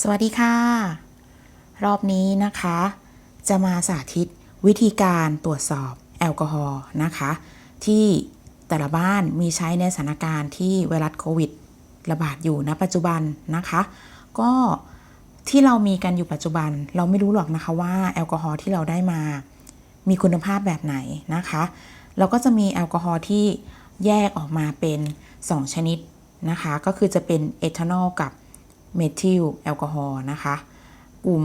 สวัสดีค่ะ รอบนี้นะคะ จะมาสาธิตวิธีการตรวจสอบแอลกอฮอล์นะคะ ที่แต่ละบ้านมีใช้ในสถานการณ์ที่ไวรัสโควิด ระบาดอยู่ณปัจจุบันนะคะ ก็ที่เรามีกันอยู่ปัจจุบัน เราไม่รู้หรอกนะคะว่าแอลกอฮอล์ที่เราได้มา มีคุณภาพแบบไหนนะคะ เราก็จะมีแอลกอฮอล์ที่แยกออกมาเป็น 2 ชนิดนะคะ ก็คือจะเป็นเอทานอลกับ เมทิลแอลกอฮอล์นะคะ กลุ่ม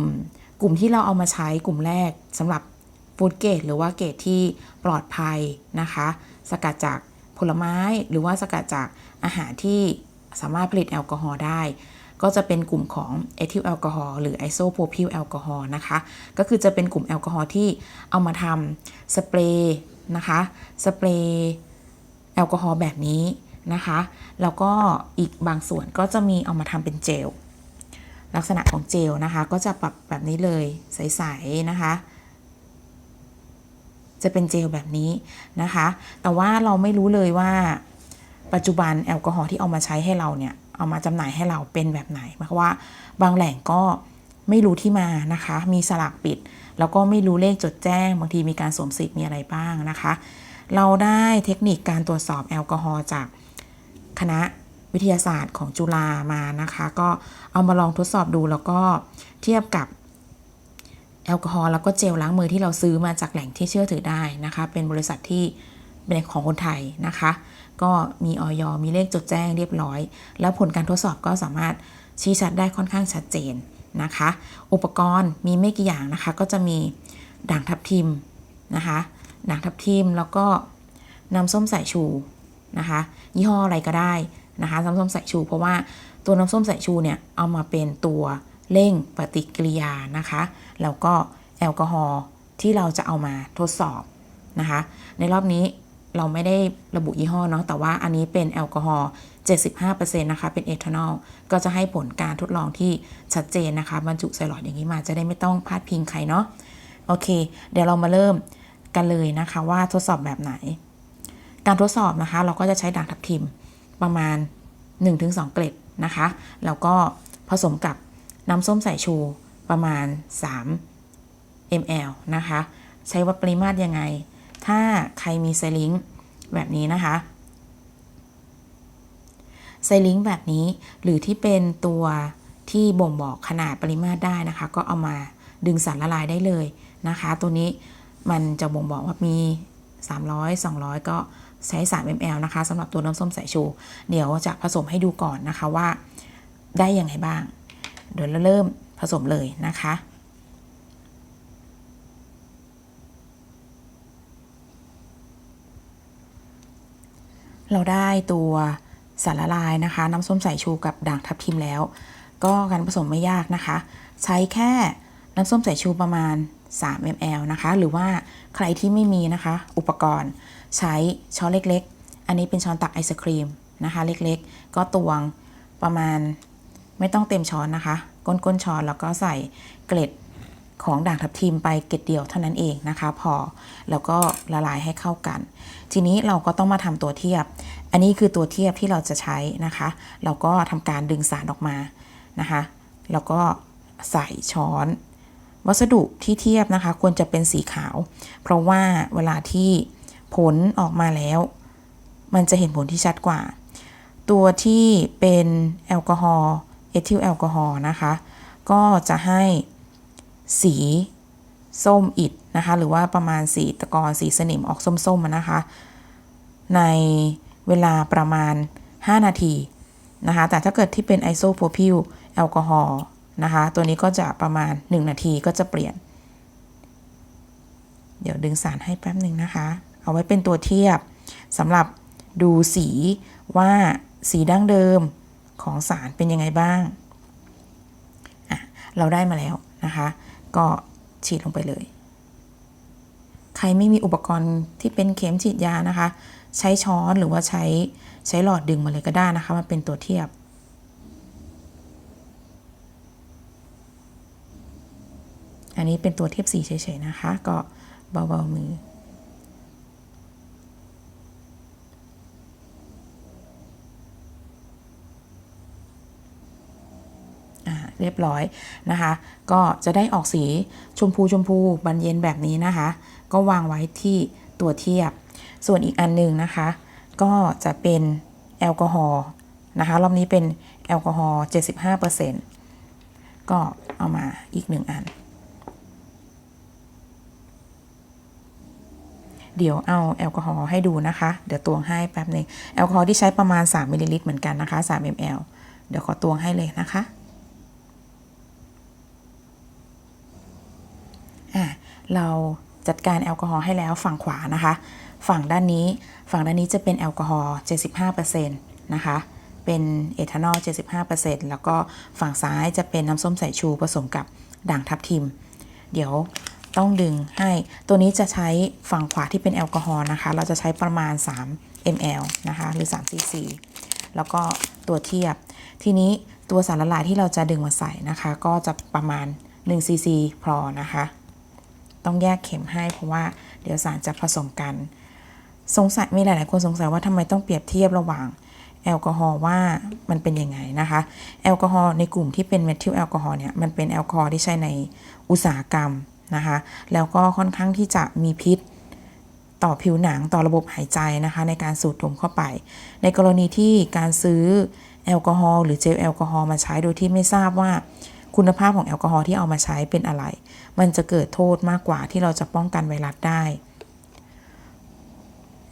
กลุ่มที่เราเอามาใช้กลุ่มแรกสำหรับฟูดเกรดหรือว่าเกรดที่ปลอดภัยนะคะ สกัดจากผลไม้หรือว่าสกัดจากอาหารที่สามารถผลิตแอลกอฮอล์ได้ ก็จะเป็นกลุ่มของเอทิลแอลกอฮอล์หรือไอโซโพพิลแอลกอฮอล์นะคะ ก็คือจะเป็นกลุ่มแอลกอฮอล์ที่เอามาทำสเปรย์นะคะ สเปรย์แอลกอฮอล์แบบนี้ นะคะ แล้วก็อีกบางส่วนก็จะมีเอามาทำเป็นเจล ลักษณะของเจลนะคะ ก็จะปรับแบบนี้เลยใสๆนะคะ จะเป็นเจลแบบนี้นะคะ แต่ว่าเราไม่รู้เลยว่าปัจจุบันแอลกอฮอล์ที่เอามาใช้ให้เราเนี่ย เอามาจำหน่ายให้เราเป็นแบบไหนเพราะว่าบางแหล่งก็ไม่รู้ที่มานะคะ มีสลักปิด แล้วก็ไม่รู้เลขจดแจ้ง บางทีมีการสวมสิทธิ์มีอะไรบ้างนะคะ เราได้เทคนิคการตรวจสอบแอลกอฮอล์จาก คณะวิทยาศาสตร์ของจุฬามานะคะ ก็เอามาลองทดสอบดูแล้วก็เทียบกับแอลกอฮอล์แล้วก็เจลล้างมือที่เราซื้อมาจากแหล่งที่เชื่อถือได้นะคะ เป็นบริษัทที่เป็นของคนไทยนะคะ ก็มีออยมีเลขจดแจ้งเรียบร้อย แล้วผลการทดสอบก็สามารถชี้ชัดได้ค่อนข้างชัดเจนนะคะ อุปกรณ์มีไม่กี่อย่างนะคะ ก็จะมีด่างทับทิมนะคะ ด่างทับทิมแล้วก็น้ำส้มสายชู นะคะ ยี่ห้ออะไรก็ได้นะคะน้ำส้มสายชู เพราะว่าตัวน้ำส้มสายชูเนี่ยเอามาเป็นตัวเร่งปฏิกิริยานะคะ แล้วก็แอลกอฮอล์ที่เราจะเอามาทดสอบนะคะ ในรอบนี้เราไม่ได้ระบุยี่ห้อเนาะแต่ว่าอันนี้เป็นแอลกอฮอล์75%นะคะ เป็นเอทานอลก็จะให้ผลการทดลองที่ชัดเจนนะคะ บรรจุใส่หลอดอย่างนี้มาจะได้ไม่ต้องพลาดพิงใครเนาะโอเค เดี๋ยวเรามาเริ่มกันเลยนะคะว่าทดสอบแบบไหน การทดสอบนะคะ เราก็จะใช้ด่างทับทิมประมาณ 1-2 เกล็ดนะคะ แล้วก็ผสมกับน้ำส้มสายชูประมาณ 3 ml นะคะ ใช้วัดปริมาตรยังไง ถ้าใครมีไซลิงแบบนี้นะคะไซลิงแบบนี้หรือที่เป็นตัวที่บ่งบอกขนาดปริมาตรได้นะคะ ก็เอามาดึงสารละลายได้เลยนะคะ ตัวนี้มันจะบ่งบอกว่ามี 300 200 ก็ ใช้3 ml นะคะสำหรับตัวน้ำส้มสายชู เดี๋ยวจะผสมให้ดูก่อนนะคะว่าได้ยังไงบ้าง เดี๋ยวเราเริ่มผสมเลยนะคะเราได้ตัวสารละลายนะคะ น้ำส้มสายชูกับด่างทับทิมแล้ว ก็การผสมไม่ยากนะคะ ใช้แค่น้ำส้มสายชูประมาณ 3 ml นะคะ หรือว่าใครที่ไม่มีนะคะ อุปกรณ์ใช้ช้อนเล็กๆ อันนี้เป็นช้อนตักไอศครีมนะคะ เล็กๆ ก็ตวงประมาณไม่ต้องเต็มช้อนนะคะ ก้นๆช้อนแล้วก็ใส่เกล็ดของด่างทับทิมไปเกล็ดเดียวเท่านั้นเองนะคะ พอแล้วก็ละลายให้เข้ากัน ทีนี้เราก็ต้องมาทำตัวเทียบ อันนี้คือตัวเทียบที่เราจะใช้นะคะ เราก็ทำการดึงสารออกมานะคะ แล้วก็ใส่ช้อน วัสดุที่เทียบนะคะ ควรจะเป็นสีขาว เพราะว่าเวลาที่ผลออกมาแล้ว มันจะเห็นผลที่ชัดกว่า ตัวที่เป็นแอลกอฮอล์เอทิลแอลกอฮอล์นะคะ ก็จะให้สีส้มอิดนะคะ หรือว่าประมาณสีตะกอนสีสนิมออกส้มๆนะคะ ในเวลาประมาณ 5 นาทีนะคะ แต่ถ้าเกิดที่เป็นไอโซโพพิลแอลกอฮอล์ นะคะ ตัวนี้ก็จะประมาณ 1 นาทีก็จะเปลี่ยน เดี๋ยวดึงสารให้แป๊บหนึ่งนะคะ เอาไว้เป็นตัวเทียบสำหรับดูสีว่าสีดั้งเดิมของสารเป็นยังไงบ้างอะเราได้มาแล้วนะคะ ก็ฉีดลงไปเลย ใครไม่มีอุปกรณ์ที่เป็นเข็มฉีดยานะคะ ใช้ช้อนหรือว่าใช้ใช้หลอดดึงมาเลยก็ได้นะคะมาเป็นตัวเทียบ อันนี้เป็นตัวเทียบสีเฉยๆนะคะ ก็เบาๆมือ เรียบร้อยนะคะ ก็จะได้ออกสีชมพูชมพูบานเย็นแบบนี้นะคะ ก็วางไว้ที่ตัวเทียบ ส่วนอีกอันหนึ่งนะคะ ก็จะเป็นแอลกอฮอล์นะคะ รอบนี้เป็นแอลกอฮอล์75%ก็เอามาอีกหนึ่งอัน เดี๋ยวเอาแอลกอฮอล์ให้ดูนะคะ เดี๋ยวตวงให้แป๊บหนึ่งแอลกอฮอล์ที่ใช้ประมาณ 3 มิลลิลิตรเหมือนกันนะคะ 3 ml เดี๋ยวขอตวงให้เลยนะคะอะเราจัดการแอลกอฮอล์ให้แล้วฝั่งขวานะคะ ฝั่งด้านนี้ฝั่งด้านนี้จะเป็นแอลกอฮอล์ 75%นะคะ เป็นเอทานอล 75%แล้วก็ฝั่งซ้ายจะเป็นน้ำส้มสายชูผสมกับด่างทับทิม เดี๋ยว ต้องดึงให้ตัวนี้จะใช้ฝั่งขวาที่เป็นแอลกอฮอล์นะคะ เราจะใช้ประมาณ 3 ml นะคะ หรือ3 cc แล้วก็ตัวเทียบ ทีนี้ตัวสารละลายที่เราจะดึงมาใส่นะคะ ก็จะประมาณ1 cc พอนะคะ ต้องแยกเข็มให้เพราะว่าเดี๋ยวสารจะผสมกัน สงสัยมีหลาย ๆ คนสงสัยว่าทำไมต้องเปรียบเทียบระหว่างแอลกอฮอล์ว่ามันเป็นยังไงนะคะ แอลกอฮอล์ในกลุ่มที่เป็นเมทิลแอลกอฮอล์เนี่ยมันเป็นแอลกอฮอล์ที่ใช้ในอุตสาหกรรม นะคะ แล้วก็ค่อนข้างที่จะมีพิษต่อผิวหนังต่อระบบหายใจนะคะในการสูดดมเข้าไป ในกรณีที่การซื้อแอลกอฮอล์หรือเจลแอลกอฮอล์มาใช้โดยที่ไม่ทราบว่าคุณภาพของแอลกอฮอล์ที่เอามาใช้เป็นอะไร มันจะเกิดโทษมากกว่าที่เราจะป้องกันไวรัสได้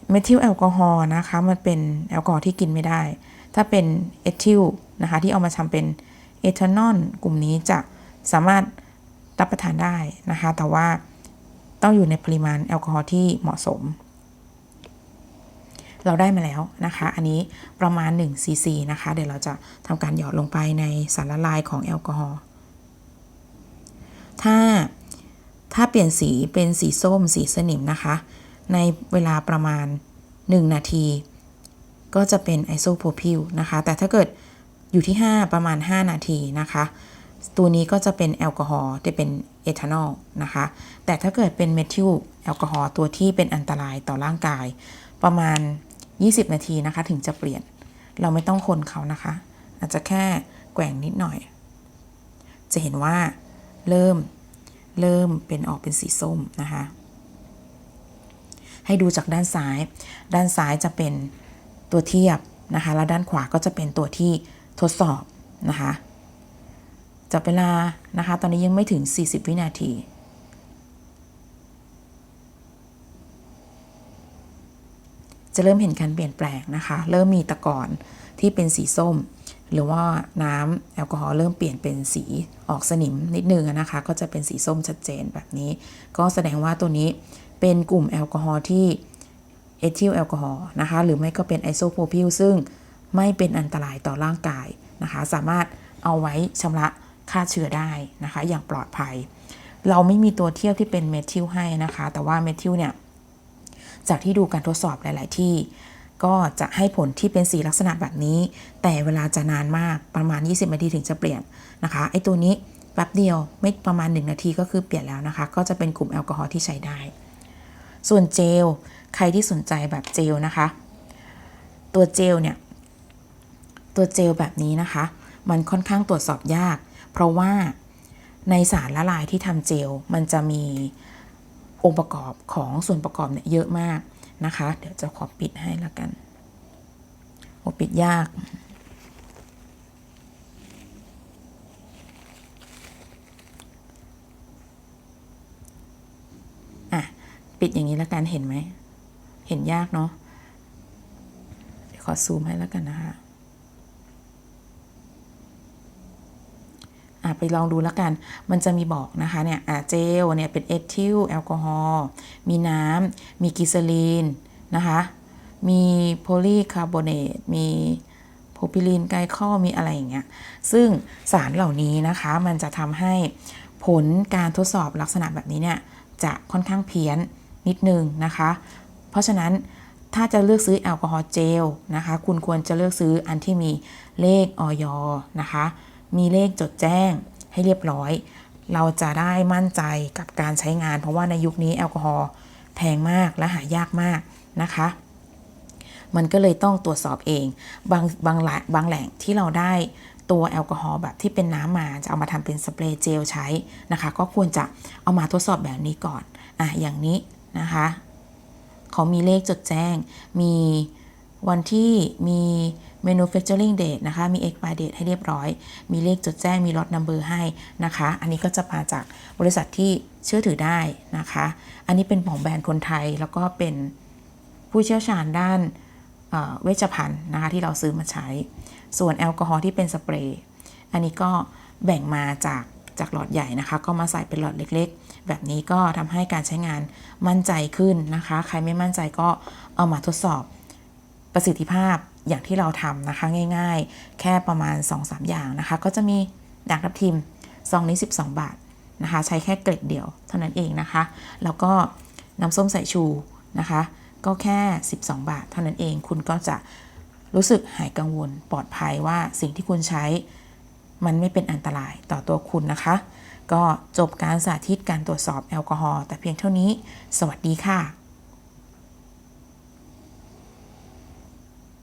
เมทิลแอลกอฮอล์นะคะมันเป็นแอลกอฮอล์ที่กินไม่ได้ ถ้าเป็นเอทิลนะคะที่เอามาทำเป็นเอทานอลกลุ่มนี้จะสามารถ รับประทานได้นะคะ แต่ว่าต้องอยู่ในปริมาณแอลกอฮอล์ที่เหมาะสม เราได้มาแล้วนะคะ อันนี้ประมาณ1ซีซีนะคะ เดี๋ยวเราจะทำการหยอดลงไปในสารละลายของแอลกอฮอล์ถ้าถ้าเปลี่ยนสีเป็นสีส้มสีสนิมนะคะ ในเวลาประมาณ 1 นาที ก็จะเป็นไอโซโพรพิลนะคะ แต่ถ้าเกิดอยู่ที่ 5 ประมาณ 5 นาทีนะคะ ตัวนี้ก็จะเป็นแอลกอฮอล์จะเป็นเอทานอลนะคะ แต่ถ้าเกิดเป็นเมทิลแอลกอฮอล์ตัวที่เป็นอันตรายต่อร่างกาย ประมาณ 20 นาทีนะคะ ถึงจะเปลี่ยน เราไม่ต้องคนเขานะคะ อาจจะแค่แกว่งนิดหน่อย จะเห็นว่าเริ่มเริ่มเป็นออกเป็นสีส้มนะคะ ให้ดูจากด้านซ้าย ด้านซ้ายจะเป็นตัวเทียบนะคะ แล้วด้านขวาก็จะเป็นตัวที่ทดสอบนะคะ จับเวลานะคะ ตอนนี้ยังไม่ถึง 40 วินาที จะเริ่มเห็นการเปลี่ยนแปลงนะคะ เริ่มมีตะกอนที่เป็นสีส้ม หรือว่าน้ำแอลกอฮอล์เริ่มเปลี่ยนเป็นสีออกสนิมนิดนึงนะคะ ก็จะเป็นสีส้มชัดเจนแบบนี้ ก็แสดงว่าตัวนี้เป็นกลุ่มแอลกอฮอล์ที่เอทิลแอลกอฮอล์นะคะ หรือไม่ก็เป็นไอโซโพรพิลซึ่งไม่เป็นอันตรายต่อร่างกายนะคะ สามารถเอาไว้ชำระ ฆ่าเชื้อได้นะคะ อย่างปลอดภัย เราไม่มีตัวเทียบที่เป็นเมทิลให้นะคะ แต่ว่าเมทิลเนี่ย จากที่ดูการทดสอบหลาย ๆ ที่ ก็จะให้ผลที่เป็นสีลักษณะแบบนี้ แต่เวลาจะนานมากประมาณ 20 นาทีถึงจะเปลี่ยนนะคะ ไอตัวนี้แป๊บเดียวไม่ประมาณ 1 นาทีก็คือเปลี่ยนแล้วนะคะ ก็จะเป็นกลุ่มแอลกอฮอล์ที่ใช้ได้ ส่วนเจล ใครที่สนใจแบบเจลนะคะ ตัวเจลเนี่ย ตัวเจลแบบนี้นะคะ มันค่อนข้างตรวจสอบยาก เพราะว่าในสารละลายที่ทำเจลมันจะมีองค์ประกอบของส่วนประกอบเนี่ยเยอะมากนะคะ เดี๋ยวจะขอปิดให้ละกันโอปิดยากอะปิดอย่างนี้แล้วกันเห็นไหม เห็นยากเนาะเดี๋ยวขอซูมให้แล้วกันนะคะ อะไปลองดูแล้วกัน มันจะมีบอกนะคะเนี่ยอะเจลเนี่ยเป็นเอทิลแอลกอฮอล์มีน้ำมีกิซลีนนะคะมีโพลีคาร์บอเนตมีโพพิลีนไกลคอมีอะไรอย่างเงี้ยซึ่งสารเหล่านี้นะคะมันจะทำให้ผลการทดสอบลักษณะแบบนี้เนี่ยจะค่อนข้างเพี้ยนนิดนึงนะคะ เพราะฉะนั้นถ้าจะเลือกซื้อแอลกอฮอล์เจลนะคะ คุณควรจะเลือกซื้ออันที่มีเลขออยนะคะ มีเลขจดแจ้งให้เรียบร้อย เราจะได้มั่นใจกับการใช้งาน เพราะว่าในยุคนี้แอลกอฮอล์แพงมากและหายากมากนะคะ มันก็เลยต้องตรวจสอบเอง บางบางแหล่งบางแหล่งที่เราได้ตัวแอลกอฮอล์แบบที่เป็นน้ำมาจะเอามาทำเป็นสเปรย์เจลใช้นะคะ ก็ควรจะเอามาทดสอบแบบนี้ก่อนอะอย่างนี้นะคะ เขามีเลขจดแจ้งมี วันที่มี manufacturing date นะคะ มี expire date ให้เรียบร้อย มีเลขจดแจ้ง มี lot number ให้นะคะ อันนี้ก็จะมาจากบริษัทที่เชื่อถือได้นะคะ อันนี้เป็นของแบรนด์คนไทย แล้วก็เป็นผู้เชี่ยวชาญด้านเเวชภัณฑ์นะคะที่เราซื้อมาใช้ ส่วนแอลกอฮอล์ที่เป็นสเปรย์ อันนี้ก็แบ่งมาจากจากหลอดใหญ่นะคะ ก็มาใส่เป็นหลอดเล็กๆ แบบนี้ก็ทำให้การใช้งานมั่นใจขึ้นนะคะ ใครไม่มั่นใจก็เอามาทดสอบ ประสิทธิภาพอย่างที่เราทำนะคะง่ายๆ แค่ประมาณ 2-3 อย่างนะคะ ก็จะมีด่างทับทิมซองนี้ 12 บาทนะคะ ใช้แค่เกล็ดเดียวเท่านั้นเองนะคะ แล้วก็น้ำส้มสายชูนะคะ ก็แค่ 12 บาท เท่านั้นเอง คุณก็จะรู้สึกหายกังวลปลอดภัยว่าสิ่งที่คุณใช้มันไม่เป็นอันตรายต่อตัวคุณนะคะ ก็จบการสาธิตการตรวจสอบแอลกอฮอล์แต่เพียงเท่านี้ สวัสดีค่ะ